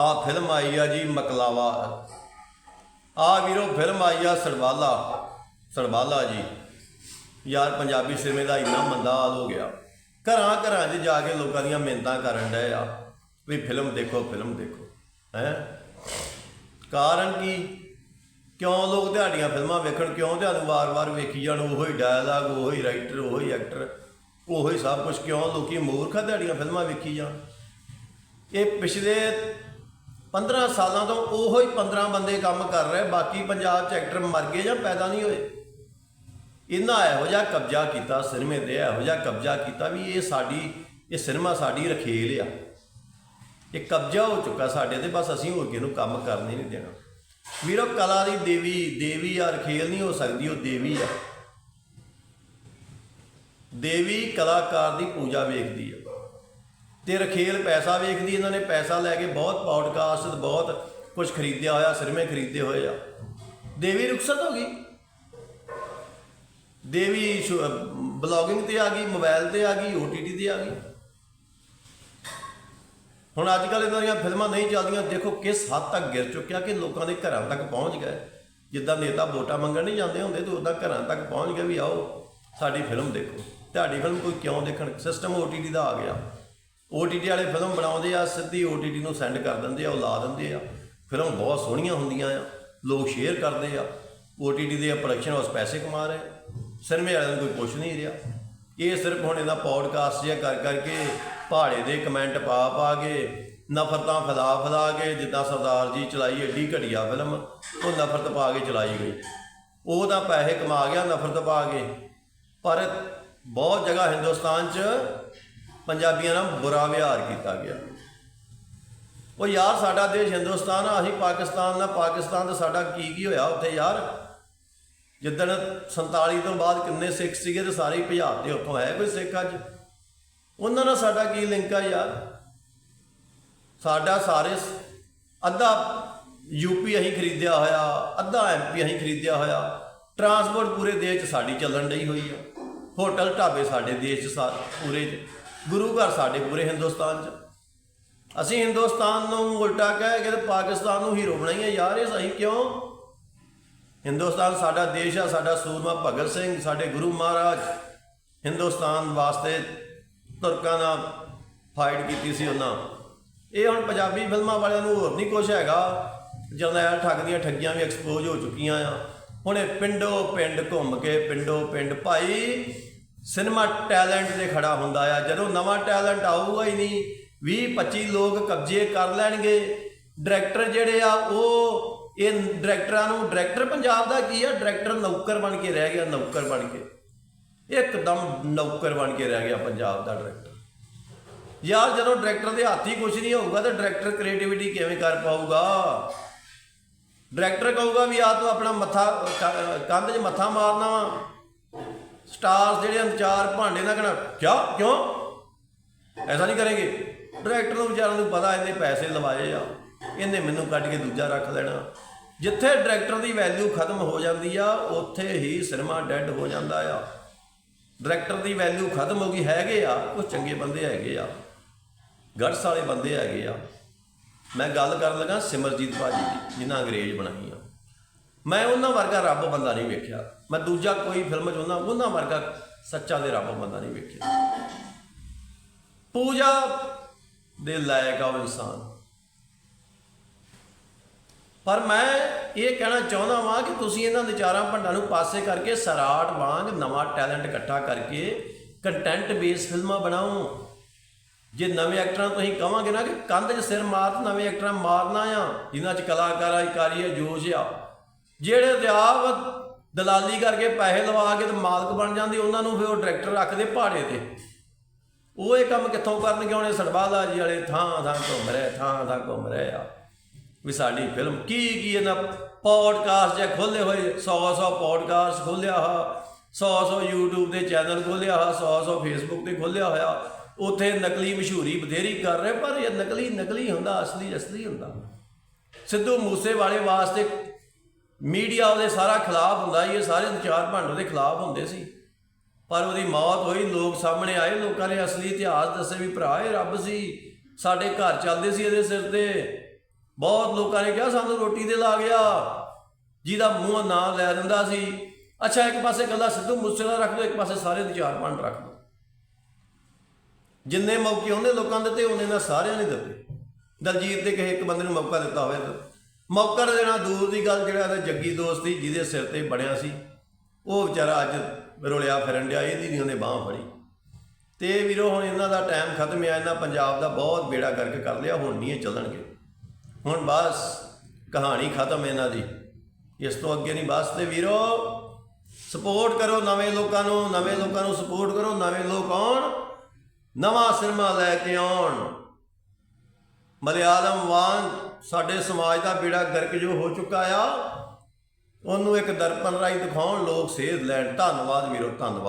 ਆ ਫਿਲਮ ਆਈ ਆ ਜੀ ਮਕਲਾਵਾ। ਆ ਵੀਰੋ, ਫਿਲਮ ਆਈ ਆ ਸਰਬਾਲਾ ਸਰਬਾਲਾ ਜੀ। ਯਾਰ, ਪੰਜਾਬੀ ਸਿਨੇਮੇ ਦਾ ਇੰਨਾ ਮੰਦਾ ਹਾਲ ਹੋ ਗਿਆ। ਘਰਾਂ ਘਰਾਂ 'ਚ ਜਾ ਕੇ ਲੋਕਾਂ ਦੀਆਂ ਮਿਹਨਤਾਂ ਕਰਨ ਡਏ ਆ ਵੀ ਫਿਲਮ ਦੇਖੋ ਫਿਲਮ ਦੇਖੋ, ਹੈ? ਕਾਰਨ ਕੀ? ਕਿਉਂ ਲੋਕ ਤੁਹਾਡੀਆਂ ਫਿਲਮਾਂ ਵੇਖਣ, ਕਿਉਂ ਤੁਹਾਨੂੰ ਵਾਰ-ਵਾਰ ਵੇਖੀ ਜਾਣ? ਉਹੋ ਹੀ ਡਾਇਲਾਗ ਉਹੋ ਹੀ ਰਾਈਟਰ ਉਹੋ ਹੀ ਐਕਟਰ ਉਹੋ ਹੀ ਸਭ ਕੁਝ ਕਿਉਂ ਲੋਕੀ ਮੂਰਖ ਤੁਹਾਡੀਆਂ ਫਿਲਮਾਂ ਵੇਖੀ ਜਾਣ? ਇਹ ਪਿਛਲੇ 15 ਸਾਲਾਂ ਤੋਂ ਉਹੋ ਹੀ 15 ਬੰਦੇ ਕੰਮ ਕਰ ਰਹੇ, ਬਾਕੀ ਪੰਜਾਬ 'ਚ ਐਕਟਰ ਮਰ ਗਏ ਜਾਂ ਪੈਦਾ ਨਹੀਂ ਹੋਏ। ਇਹਨਾਂ ਇਹੋ ਜਿਹਾ ਕਬਜ਼ਾ ਕੀਤਾ ਸਿਨੇਮੇ ਤੇ, ਇਹੋ ਜਿਹਾ ਕਬਜ਼ਾ ਕੀਤਾ ਵੀ ਇਹ ਸਾਡੀ, ਇਹ ਸਿਨੇਮਾ ਸਾਡੀ ਰਖੇਲ ਆ। ਇਹ ਕਬਜ਼ਾ ਹੋ ਚੁੱਕਾ ਸਾਡੇ ਤੇ, ਬਸ ਅਸੀਂ ਹੋਰ ਕਿਸੇ ਨੂੰ ਕੰਮ ਕਰਨ ਹੀ ਨਹੀਂ ਦੇਣਾ। ਵੀਰੋ, ਕਲਾ ਦੀ ਦੇਵੀ ਦੇਵੀ ਆ, ਰਖੇਲ ਨਹੀਂ ਹੋ ਸਕਦੀ, ਉਹ ਦੇਵੀ ਆ। ਦੇਵੀ ਕਲਾਕਾਰ ਦੀ ਪੂਜਾ ਵੇਖਦੀ ਆ। ਤੇ ਰਖੇਲ ਪੈਸਾ ਵੇਖਦੀ, ਇਹਨਾਂ ਨੇ ਪੈਸਾ ਲੈ ਕੇ ਬਹੁਤ ਪੌਡਕਾਸਟ ਬਹੁਤ ਕੁਝ ਖਰੀਦਿਆ ਹੋਇਆ ਸਿਰਮੇ ਖਰੀਦੇ ਹੋਏ ਆ। ਦੇਵੀ ਰੁਖਸਤ ਹੋ ਗਈ? ਦੇਵੀ ਬਲੌਗਿੰਗ ਤੇ ਆ ਗਈ ਮੋਬਾਈਲ ਤੇ ਆ ਗਈ OTT ਤੇ ਆ ਗਈ। ਹੁਣ ਅੱਜ ਕੱਲ ਇਹਨਾਂ ਦੀਆਂ ਫਿਲਮਾਂ ਨਹੀਂ ਚੱਲਦੀਆਂ, ਦੇਖੋ ਕਿਸ ਹੱਦ ਤੱਕ ਗਿਰ ਚੁੱਕਿਆ ਕਿ ਲੋਕਾਂ ਦੇ ਘਰਾਂ ਤੱਕ ਪਹੁੰਚ ਗਏ। ਜਿੱਦਾਂ ਨੇਤਾ ਵੋਟਾਂ ਮੰਗਣ ਨਹੀਂ ਜਾਂਦੇ ਹੁੰਦੇ ਤੇ ਉਦਾਂ ਘਰਾਂ ਤੱਕ ਪਹੁੰਚ ਗਏ ਵੀ ਆਓ, ਸਾਡੀ ਫਿਲਮ ਦੇਖੋ। ਤੁਹਾਡੀ ਫਿਲਮ ਕੋਈ ਕਿਉਂ ਦੇਖਣ? ਸਿਸਟਮ OTT ਦਾ ਆ ਗਿਆ। OTT ਵਾਲੇ ਫਿਲਮ ਬਣਾਉਂਦੇ ਆ, ਸਿੱਧੀ OTT ਨੂੰ ਸੈਂਡ ਕਰ ਦਿੰਦੇ ਆ, ਉਹ ਲਾ ਦਿੰਦੇ ਆ। ਫਿਲਮ ਬਹੁਤ ਸੋਹਣੀਆਂ ਹੁੰਦੀਆਂ ਆ, ਲੋਕ ਸ਼ੇਅਰ ਕਰਦੇ ਆ। OTT ਦੇ ਪ੍ਰੋਡਕਸ਼ਨ ਹਾਊਸ ਪੈਸੇ ਕਮਾ ਰਹੇ ਸਿਨੇਮੇ ਵਾਲਿਆਂ ਨੂੰ ਕੋਈ ਪੁੱਛ ਨਹੀਂ ਰਿਹਾ। ਇਹ ਸਿਰਫ ਹੁਣ ਇਹਦਾ ਪੌਡਕਾਸਟ ਜਿਹਾ ਕਰ ਕਰਕੇ ਪਹਾੜੇ ਦੇ ਕਮੈਂਟ ਪਾ ਪਾ ਕੇ, ਨਫ਼ਰਤਾਂ ਫੈਲਾ ਫੈਲਾ ਕੇ, ਜਿੱਦਾਂ ਸਰਦਾਰ ਜੀ ਚਲਾਈ ਏਡੀ ਘਟੀਆ ਫਿਲਮ, ਉਹ ਨਫ਼ਰਤ ਪਾ ਕੇ ਚਲਾਈ ਗਈ। ਉਹ ਤਾਂ ਪੈਸੇ ਕਮਾ ਗਿਆ, ਨਫ਼ਰਤ ਪਾ ਕੇ। ਪਰ ਬਹੁਤ ਜਗ੍ਹਾ ਹਿੰਦੁਸਤਾਨ 'ਚ ਪੰਜਾਬੀਆਂ ਨਾਲ ਬੁਰਾ ਵਿਹਾਰ ਕੀਤਾ ਗਿਆ। ਉਹ ਯਾਰ, ਸਾਡਾ ਦੇਸ਼ ਹਿੰਦੁਸਤਾਨ ਆ, ਅਸੀਂ ਪਾਕਿਸਤਾਨ ਨਾਲ ਪਾਕਿਸਤਾਨ ਦਾ ਸਾਡਾ ਕੀ ਕੀ ਹੋਇਆ ਉੱਥੇ ਯਾਰ? ਜਿੱਦਣ 47 ਤੋਂ ਬਾਅਦ ਕਿੰਨੇ ਸਿੱਖ ਸੀਗੇ ਤੇ ਸਾਰੇ ਪੰਜਾਬ ਦੇ ਉੱਥੋਂ ਆਏ ਕੋਈ ਸਿੱਖ ਅੱਜ? ਉਹਨਾਂ ਨਾਲ ਸਾਡਾ ਕੀ ਲਿੰਕ ਆ ਯਾਰ? ਸਾਡਾ ਸਾਰੇ ਅੱਧਾ ਯੂਪੀ ਅਸੀਂ ਖਰੀਦਿਆ ਹੋਇਆ, ਅੱਧਾ ਐਮਪੀ ਅਸੀਂ ਖਰੀਦਿਆ ਹੋਇਆ। ਟਰਾਂਸਪੋਰਟ ਪੂਰੇ ਦੇਸ਼ 'ਚ ਸਾਡੀ ਚੱਲਣ ਡਈ ਹੋਈ ਆ। ਹੋਟਲ ਢਾਬੇ ਸਾਡੇ ਦੇਸ਼ 'ਚ ਸਾ- ਪੂਰੇ 'ਚ। ਗੁਰੂ ਘਰ ਸਾਡੇ ਪੂਰੇ ਹਿੰਦੁਸਤਾਨ 'ਚ। ਅਸੀਂ ਹਿੰਦੁਸਤਾਨ ਨੂੰ ਉਲਟਾ ਕਹਿ ਕੇ ਪਾਕਿਸਤਾਨ ਨੂੰ ਹੀਰੋ ਬਣਾਈਏ। ਯਾਰ ਇਹ ਸਹੀ ਕਿਉਂ? ਹਿੰਦੁਸਤਾਨ ਸਾਡਾ ਦੇਸ਼ ਆ, ਸਾਡਾ ਸੂਰਮਾ ਭਗਤ ਸਿੰਘ, ਸਾਡੇ ਗੁਰੂ ਮਹਾਰਾਜ। ਹਿੰਦੁਸਤਾਨ ਵਾਸਤੇ ਤੁਰਕਾਂ ਨਾਲ ਫਾਈਟ ਕੀਤੀ ਸੀ ਉਹਨਾਂ। ਇਹ ਹੁਣ ਪੰਜਾਬੀ ਫਿਲਮਾਂ ਵਾਲਿਆਂ ਨੂੰ ਹੋਰ ਨਹੀਂ ਕੁਝ ਹੈਗਾ। ਜਰਨੈਲ ਠੱਗ ਦੀਆਂ ਠੱਗੀਆਂ ਵੀ ਐਕਸਪੋਜ਼ ਹੋ ਚੁੱਕੀਆਂ ਆ। ਹੁਣ ਇਹ ਪਿੰਡੋ ਪਿੰਡ ਘੁੰਮ ਕੇ ਪਿੰਡੋ ਪਿੰਡ ਭਾਈ ਸਿਨੇਮਾ ਟੈਲੈਂਟ ਤੇ ਖੜਾ ਹੁੰਦਾ ਆ। ਜਦੋਂ ਨਵਾਂ ਟੈਲੈਂਟ ਆਊਗਾ ਹੀ ਨਹੀਂ 20 25 ਲੋਕ ਕਬਜ਼ੇ ਕਰ ਲੈਣਗੇ। ਡਾਇਰੈਕਟਰ ਜਿਹੜੇ ਆ, ਉਹ ਇਹ ਡਾਇਰੈਕਟਰਾਂ ਨੂੰ, ਡਾਇਰੈਕਟਰ ਪੰਜਾਬ ਦਾ ਕੀ ਆ? ਡਾਇਰੈਕਟਰ ਨੌਕਰ ਬਣ ਕੇ ਰਹਿ ਗਿਆ, ਨੌਕਰ ਬਣ ਕੇ। ਇੱਕਦਮ ਨੌਕਰ ਬਣ ਕੇ ਰਹਿ ਗਿਆ ਪੰਜਾਬ ਦਾ ਡਾਇਰੈਕਟਰ। ਯਾਰ ਜਦੋਂ ਡਾਇਰੈਕਟਰ ਦੇ ਹੱਥ ਹੀ ਕੁਝ ਨਹੀਂ ਹੋਊਗਾ, ਤਾਂ ਡਾਇਰੈਕਟਰ ਕ੍ਰੀਏਟੀਵਿਟੀ ਕਿਵੇਂ ਕਰ ਪਾਊਗਾ? ਡਾਇਰੈਕਟਰ ਕਹੂਗਾ ਵੀ ਆ ਤੂੰ ਆਪਣਾ ਮੱਥਾ ਕੰਧ 'ਚ ਮੱਥਾ ਮਾਰਨਾ ਵਾ। ਸਟਾਰਸ ਜਿਹੜੇ ਹਨ, ਚਾਰ ਭਾਂਡੇ ਨਾ ਕਹਣਾ ਕਿਉਂ ਕਿਉਂ? ਐਸਾ ਨਹੀਂ ਕਰਾਂਗੇ ਡਾਇਰੈਕਟਰ ਨੂੰ ਵਿਚਾਰਾਂ ਨੂੰ ਪਤਾ ਇਹਨੇ ਪੈਸੇ ਲਵਾਏ ਆ। ਇਹਨੇ ਮੈਨੂੰ ਕੱਢ ਕੇ ਦੂਜਾ ਰੱਖ ਲੈਣਾ। ਜਿੱਥੇ ਡਾਇਰੈਕਟਰ ਦੀ ਵੈਲਿਊ ਖਤਮ ਹੋ ਜਾਂਦੀ ਆ, ਉੱਥੇ ਹੀ ਸਿਨੇਮਾ ਡੈੱਡ ਹੋ ਜਾਂਦਾ ਆ। ਡਾਇਰੈਕਟਰ ਦੀ ਵੈਲਿਊ ਖਤਮ ਹੋ ਗਈ, ਹੈਗੇ ਆ। ਉਹ ਚੰਗੇ ਬੰਦੇ ਹੈਗੇ ਆ। ਗੜਸ ਵਾਲੇ ਬੰਦੇ ਹੈਗੇ ਆ। ਮੈਂ ਗੱਲ ਕਰਨ ਲੱਗਾ ਸਿਮਰਜੀਤ ਭਾਜੀ ਦੀ ਜਿਨ੍ਹਾਂ ਅੰਗਰੇਜ਼ ਬਣਾਈ ਆ। ਮੈਂ ਉਹਨਾਂ ਵਰਗਾ ਰੱਬ ਬੰਦਾ ਨਹੀਂ ਵੇਖਿਆ। ਮੈਂ ਦੂਜਾ ਕੋਈ ਫਿਲਮ 'ਚ ਉਹਨਾਂ ਉਹਨਾਂ ਵਰਗਾ ਸੱਚਾ ਦੇ ਰੱਬ ਬੰਦਾ ਨਹੀਂ ਵੇਖਿਆ। ਪੂਜਾ ਦੇ ਲਾਇਕ ਆ ਉਹ ਇਨਸਾਨ। ਪਰ ਮੈਂ ਇਹ ਕਹਿਣਾ ਚਾਹੁੰਦਾ ਵਾਂ ਕਿ ਤੁਸੀਂ ਇਹਨਾਂ ਵਿਚਾਰਾਂ ਭੰਡਾਂ ਨੂੰ ਪਾਸੇ ਕਰਕੇ ਸਰਾਟ ਵਾਂਗ ਨਵਾਂ ਟੈਲੈਂਟ ਇਕੱਠਾ ਕਰਕੇ ਕੰਟੈਂਟ ਬੇਸ ਫਿਲਮਾਂ ਬਣਾਓ। ਜੇ ਨਵੇਂ ਐਕਟਰਾਂ ਤੁਸੀਂ ਕਹਾਂਗੇ ਨਾ ਕਿ ਕੰਧ 'ਚ ਸਿਰ ਮਾਰ ਨਵੇਂ ਐਕਟਰਾਂ ਮਾਰਨਾ ਆ, ਜਿਨ੍ਹਾਂ 'ਚ ਕਲਾਕਾਰੀ ਕਾਰੀ ਹੈ ਜੋਸ਼ ਆ ਜਿਹੜੇ ਤੇ ਦਲਾਲੀ ਕਰਕੇ ਪੈਸੇ ਲਵਾ ਕੇ ਤੇ ਮਾਲਕ ਬਣ ਜਾਂਦੇ, ਉਹਨਾਂ ਨੂੰ ਫਿਰ ਉਹ ਡਾਇਰੈਕਟਰ ਰੱਖਦੇ ਪਹਾੜੇ ਤੇ। ਉਹ ਇਹ ਕੰਮ ਕਿੱਥੋਂ ਕਰਨਗੇ? ਉਹਨੇ ਸੜਬਾਲਾ ਜੀ ਵਾਲੇ ਥਾਂ ਥਾਂ ਘੁੰਮ ਰਹੇ, ਥਾਂ ਥਾਂ ਘੁੰਮ ਰਹੇ ਆ। ਵੀ ਸਾਡੀ ਫਿਲਮ ਕੀ ਕੀ ਇਹਨਾਂ ਪੌਡਕਾਸਟ ਜੇ ਖੋਲੇ ਹੋਏ? 100 100 ਪੌਡਕਾਸਟ ਖੋਲਿਆ ਹਾ 100 100 YouTube ਦੇ ਚੈਨਲ ਖੋਲਿਆ ਹਾ 100 100 Facebook ਤੇ ਖੋਲਿਆ ਹੋਇਆ। ਉਥੇ ਨਕਲੀ ਮਸ਼ਹੂਰੀ ਬਥੇਰੀ ਕਰ ਰਹੇ, ਪਰ ਇਹ ਨਕਲੀ ਨਕਲੀ ਹੁੰਦਾ, ਅਸਲੀ ਅਸਲੀ ਹੁੰਦਾ। ਸਿੱਧੂ ਮੂਸੇ ਵਾਲੇ ਵਾਸਤੇ ਮੀਡੀਆ ਉਹਦੇ ਸਾਰਾ ਖਿਲਾਫ ਹੁੰਦਾ ਸੀ, ਇਹ ਸਾਰੇ ਚਾਰ ਭੰਡ ਉਹਦੇ ਖਿਲਾਫ ਹੁੰਦੇ ਸੀ। ਪਰ ਉਹਦੀ ਮੌਤ ਹੋਈ ਲੋਕ ਸਾਹਮਣੇ ਆਏ ਲੋਕਾਂ ਨੇ ਅਸਲੀ ਇਤਿਹਾਸ ਦੱਸੇ ਵੀ ਭਰਾ ਇਹ ਰੱਬ ਸੀ ਸਾਡੇ ਘਰ ਚੱਲਦੇ ਸੀ ਇਹਦੇ ਸਿਰ ਤੇ। ਬਹੁਤ ਲੋਕਾਂ ਨੇ ਕਿਹਾ ਸਾਨੂੰ ਰੋਟੀ 'ਤੇ ਲਾ ਗਿਆ ਜਿਹਦਾ ਮੂੰਹ ਨਾਂ ਲੈ ਦਿੰਦਾ ਸੀ। ਅੱਛਾ ਇੱਕ ਪਾਸੇ ਕੱਲਾ ਸਿੱਧੂ ਮੂਸੇਵਾਲਾ ਰੱਖ ਦਿਓ ਇੱਕ ਪਾਸੇ ਸਾਰੇ ਦੇ ਚਾਰ ਪੰਜ ਰੱਖ ਦਿਓ ਜਿੰਨੇ ਮੌਕੇ ਉਹਨੇ ਲੋਕਾਂ ਦੇ ਦਿੱਤੇ ਉਹਨੇ ਨਾ ਸਾਰਿਆਂ ਨੇ ਦਿੱਤੇ। ਦਲਜੀਤ ਦੇ ਕਿਸੇ ਇੱਕ ਬੰਦੇ ਨੂੰ ਮੌਕਾ ਦਿੱਤਾ ਹੋਵੇ ਤਾਂ। ਮੌਕਾ ਦੇਣਾ ਦੂਰ ਦੀ ਗੱਲ ਜਿਹੜਾ ਇਹਦਾ ਜੱਗੀ ਦੋਸਤ ਸੀ, ਜਿਹਦੇ ਸਿਰ ਤੇ ਬਣਿਆ ਸੀ, ਉਹ ਵਿਚਾਰਾ ਅੱਜ ਰੋਲਿਆ ਫਿਰਨ ਡਿਆ, ਇਹਦੀ ਨਹੀਂ ਉਹਨੇ ਬਾਹ ਫੜੀ। ਤੇ ਵੀਰੋ, ਹੁਣ ਇਹਨਾਂ ਦਾ ਟਾਈਮ ਖਤਮ ਆ, ਇਹਨਾਂ ਪੰਜਾਬ ਦਾ ਬਹੁਤ ਬੇੜਾ ਕਰਕੇ ਕਰ ਲਿਆ, ਹੁਣ ਨਹੀਂ ਇਹ ਚੱਲਣਗੇ। ਹੁਣ ਬਸ ਕਹਾਣੀ ਖਤਮ ਇਹਨਾਂ ਦੀ। ਇਸ ਤੋਂ ਅੱਗੇ ਨਹੀਂ ਬਸ ਤੇ ਵੀਰੋ ਸਪੋਰਟ ਕਰੋ ਨਵੇਂ ਲੋਕਾਂ ਨੂੰ, ਨਵੇਂ ਲੋਕਾਂ ਨੂੰ ਸਪੋਰਟ ਕਰੋ, ਨਵੇਂ ਲੋਕ ਆਉਣ, ਨਵਾਂ ਸਿਨੇਮਾ ਲੈ ਕੇ ਆਉਣ। ਮਲਿਆਲਮ ਵਾਂਗ ਸਾਡੇ ਸਮਾਜ ਦਾ ਬੇੜਾ ਗਰਕ ਜੋ ਹੋ ਚੁੱਕਾ ਆ, ਉਹਨੂੰ ਇੱਕ ਦਰਪਣ ਰਾਹੀਂ ਦਿਖਾਉਣ, ਲੋਕ ਸੇਧ ਲੈਣ। ਧੰਨਵਾਦ ਵੀਰੋ, ਧੰਨਵਾਦ।